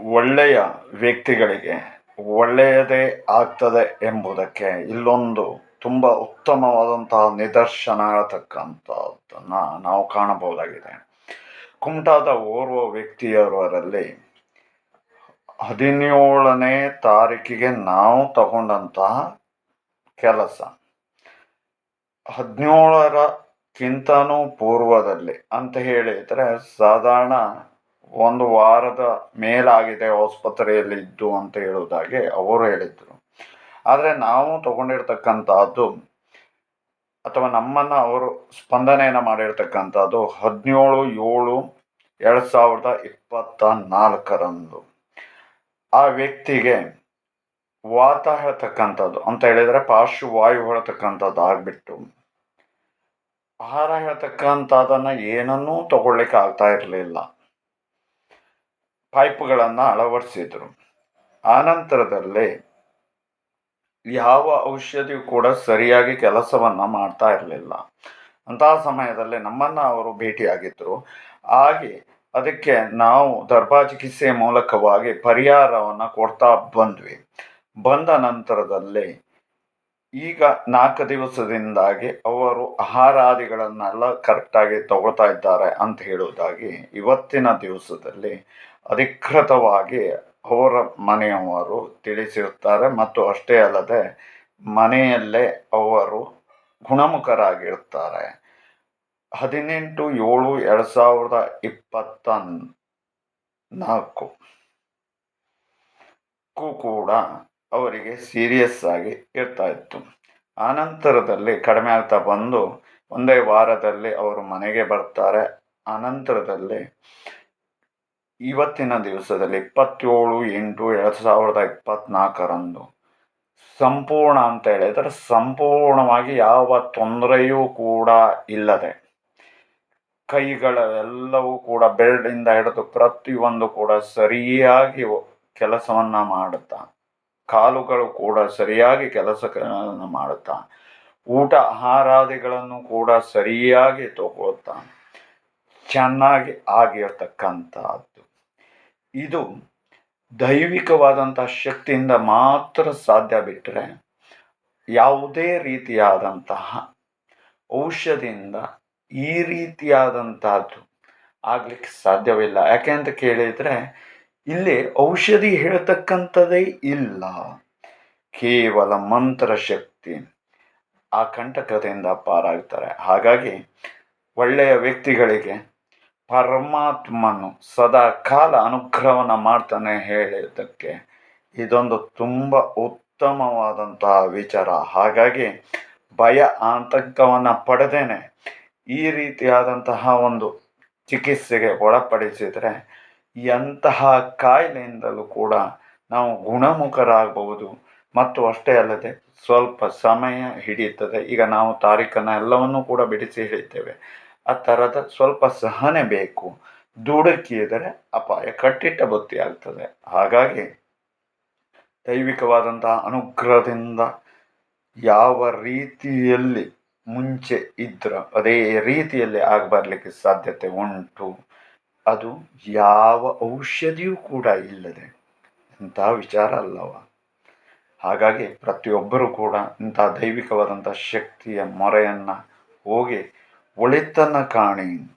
ಒಳ್ಳೆಯ ವ್ಯಕ್ತಿಗಳಿಗೆ ಒಳ್ಳೆಯದೇ ಆಗ್ತದೆ ಎಂಬುದಕ್ಕೆ ಇಲ್ಲೊಂದು ತುಂಬ ಉತ್ತಮವಾದಂತಹ ನಿದರ್ಶನ ಆಗತಕ್ಕಂಥದ್ದನ್ನು ನಾವು ಕಾಣಬಹುದಾಗಿದೆ. ಕುಮಟಾದ ಓರ್ವ ವ್ಯಕ್ತಿಯವರಲ್ಲಿ ಹದಿನೇಳನೇ ತಾರೀಕಿಗೆ ನಾವು ತಗೊಂಡಂತಹ ಕೆಲಸ. ಹದಿನೇಳರಕ್ಕಿಂತನೂ ಪೂರ್ವದಲ್ಲಿ ಅಂತ ಹೇಳಿದರೆ ಸಾಧಾರಣ ಒಂದು ವಾರದ ಮೇಲಾಗಿದೆ, ಆಸ್ಪತ್ರೆಯಲ್ಲಿ ಇದ್ದು ಅಂತ ಹೇಳುವುದಾಗಿ ಅವರು ಹೇಳಿದರು. ಆದರೆ ನಾವು ತಗೊಂಡಿರ್ತಕ್ಕಂಥದ್ದು ಅಥವಾ ನಮ್ಮನ್ನು ಅವರು ಸ್ಪಂದನೆಯನ್ನು ಮಾಡಿರ್ತಕ್ಕಂಥದ್ದು ಹದಿನೇಳು ಏಳು ಎರಡು ಸಾವಿರದ ಇಪ್ಪತ್ತ ನಾಲ್ಕರಂದು ಆ ವ್ಯಕ್ತಿಗೆ ವಾತ ಹೇಳ್ತಕ್ಕಂಥದ್ದು ಅಂತ ಹೇಳಿದರೆ ಪಾರ್ಶ್ವವಾಯು ಹೇಳ್ತಕ್ಕಂಥದ್ದು ಆಗಿಬಿಟ್ಟು. ಆಹಾರ ಹೇಳ್ತಕ್ಕಂಥದ್ದನ್ನು ಏನನ್ನೂ ತಗೊಳ್ಳಿಕ್ಕೆ ಆಗ್ತಾ ಇರಲಿಲ್ಲ. ಪೈಪ್ಗಳನ್ನು ಅಳವಡಿಸಿದ್ರು. ಆನಂತರದಲ್ಲಿ ಯಾವ ಔಷಧಿಯು ಕೂಡ ಸರಿಯಾಗಿ ಕೆಲಸವನ್ನು ಮಾಡ್ತಾ ಇರಲಿಲ್ಲ. ಅಂತಹ ಸಮಯದಲ್ಲಿ ನಮ್ಮನ್ನು ಅವರು ಭೇಟಿಯಾಗಿದ್ದರು ಹಾಗೆ ಅದಕ್ಕೆ ನಾವು ದರ್ಭಾ ಚಿಕಿತ್ಸೆ ಮೂಲಕವಾಗಿ ಪರಿಹಾರವನ್ನು ಕೊಡ್ತಾ ಬಂದ್ವಿ. ಬಂದ ನಂತರದಲ್ಲಿ ಈಗ ನಾಲ್ಕು ದಿವಸದಿಂದಾಗಿ ಅವರು ಆಹಾರಾದಿಗಳನ್ನೆಲ್ಲ ಕರೆಕ್ಟಾಗಿ ತಗೊಳ್ತಾ ಇದ್ದಾರೆ ಅಂತ ಹೇಳುವುದಾಗಿ ಇವತ್ತಿನ ದಿವಸದಲ್ಲಿ ಅಧಿಕೃತವಾಗಿ ಅವರ ಮನೆಯವರು ತಿಳಿಸಿರುತ್ತಾರೆ. ಮತ್ತು ಅಷ್ಟೇ ಅಲ್ಲದೆ ಮನೆಯಲ್ಲೇ ಅವರು ಗುಣಮುಖರಾಗಿರುತ್ತಾರೆ. ಹದಿನೆಂಟು ಏಳು ಎರಡು ಸಾವಿರದ ಇಪ್ಪತ್ತ ನಾಲ್ಕು ಕೂಡ ಅವರಿಗೆ ಸೀರಿಯಸ್ ಆಗಿ ಇರ್ತಾ ಇತ್ತು. ಆನಂತರದಲ್ಲಿ ಕಡಿಮೆ ಆಗ್ತಾ ಬಂದು ಒಂದೇ ವಾರದಲ್ಲಿ ಅವರು ಮನೆಗೆ ಬರ್ತಾರೆ. ಆನಂತರದಲ್ಲಿ ಇವತ್ತಿನ ದಿವಸದಲ್ಲಿ ಇಪ್ಪತ್ತೇಳು ಎಂಟು ಎರಡು ಸಾವಿರದ ಇಪ್ಪತ್ನಾಲ್ಕರಂದು ಸಂಪೂರ್ಣ ಅಂತ ಹೇಳಿದರೆ ಸಂಪೂರ್ಣವಾಗಿ ಯಾವ ತೊಂದರೆಯೂ ಕೂಡ ಇಲ್ಲದೆ ಕೈಗಳೆಲ್ಲವೂ ಕೂಡ ಬೆರಳಿಂದ ಹಿಡಿದು ಪ್ರತಿಯೊಂದು ಕೂಡ ಸರಿಯಾಗಿ ಕೆಲಸವನ್ನು ಮಾಡುತ್ತಾ ಕಾಲುಗಳು ಕೂಡ ಸರಿಯಾಗಿ ಕೆಲಸಗಳನ್ನು ಮಾಡುತ್ತಾ ಊಟ ಆಹಾರಾದಿಗಳನ್ನು ಕೂಡ ಸರಿಯಾಗಿ ತಗೊಳ್ತಾನೆ ಚೆನ್ನಾಗಿ ಆಗಿರ್ತಕ್ಕಂಥದ್ದು. ಇದು ದೈವಿಕವಾದಂಥ ಶಕ್ತಿಯಿಂದ ಮಾತ್ರ ಸಾಧ್ಯ ಬಿಟ್ಟರೆ ಯಾವುದೇ ರೀತಿಯಾದಂತಹ ಔಷಧಿಯಿಂದ ಈ ರೀತಿಯಾದಂತಹದ್ದು ಆಗಲಿಕ್ಕೆ ಸಾಧ್ಯವಿಲ್ಲ. ಯಾಕೆ ಅಂತ ಕೇಳಿದರೆ ಇಲ್ಲಿ ಔಷಧಿ ಹೇಳ್ತಕ್ಕಂಥದ್ದೇ ಇಲ್ಲ. ಕೇವಲ ಮಂತ್ರ ಶಕ್ತಿ ಆ ಕಂಟಕತೆಯಿಂದ ಪಾರಾಗ್ತಾರೆ. ಹಾಗಾಗಿ ಒಳ್ಳೆಯ ವ್ಯಕ್ತಿಗಳಿಗೆ ಪರಮಾತ್ಮನು ಸದಾ ಕಾಲ ಅನುಗ್ರಹವನ್ನು ಮಾಡ್ತಾನೆ ಹೇಳಿದ್ದಕ್ಕೆ ಇದೊಂದು ತುಂಬ ಉತ್ತಮವಾದಂತಹ ವಿಚಾರ. ಹಾಗಾಗಿ ಭಯ ಆತಂಕವನ್ನು ಪಡೆದೇನೆ ಈ ರೀತಿಯಾದಂತಹ ಒಂದು ಚಿಕಿತ್ಸೆಗೆ ಒಳಪಡಿಸಿದರೆ ಎಂತಹ ಕಾಯಿಲೆಯಿಂದಲೂ ಕೂಡ ನಾವು ಗುಣಮುಖರಾಗಬಹುದು. ಮತ್ತು ಅಷ್ಟೇ ಅಲ್ಲದೆ ಸ್ವಲ್ಪ ಸಮಯ ಹಿಡಿಯುತ್ತದೆ. ಈಗ ನಾವು ತಾರೀಖನ್ನು ಎಲ್ಲವನ್ನೂ ಕೂಡ ಬಿಡಿಸಿ ಹಿಡಿತೇವೆ ಆ ಥರದ ಸ್ವಲ್ಪ ಸಹನೆ ಬೇಕು. ದುಡುಕಿದರೆ ಅಪಾಯ, ಕಟ್ಟಿಟ್ಟ ಬುತ್ತಿ ಆಗ್ತದೆ. ಹಾಗಾಗಿ ದೈವಿಕವಾದಂತಹ ಅನುಗ್ರಹದಿಂದ ಯಾವ ರೀತಿಯಲ್ಲಿ ಮುಂಚೆ ಇದ್ರೋ, ಅದೇ ರೀತಿಯಲ್ಲಿ ಆಗಬರ್ಲಿಕ್ಕೆ ಸಾಧ್ಯತೆ ಉಂಟು. ಅದು ಯಾವ ಔಷಧಿಯೂ ಕೂಡ ಇಲ್ಲದೆ ಇಂಥ ವಿಚಾರ ಅಲ್ಲವ. ಹಾಗಾಗಿ ಪ್ರತಿಯೊಬ್ಬರೂ ಕೂಡ ಇಂಥ ದೈವಿಕವಾದಂಥ ಶಕ್ತಿಯ ಮೊರೆಯನ್ನು ಹೋಗಿ ಒಳಿತನ್ನು ಕಾಣಿ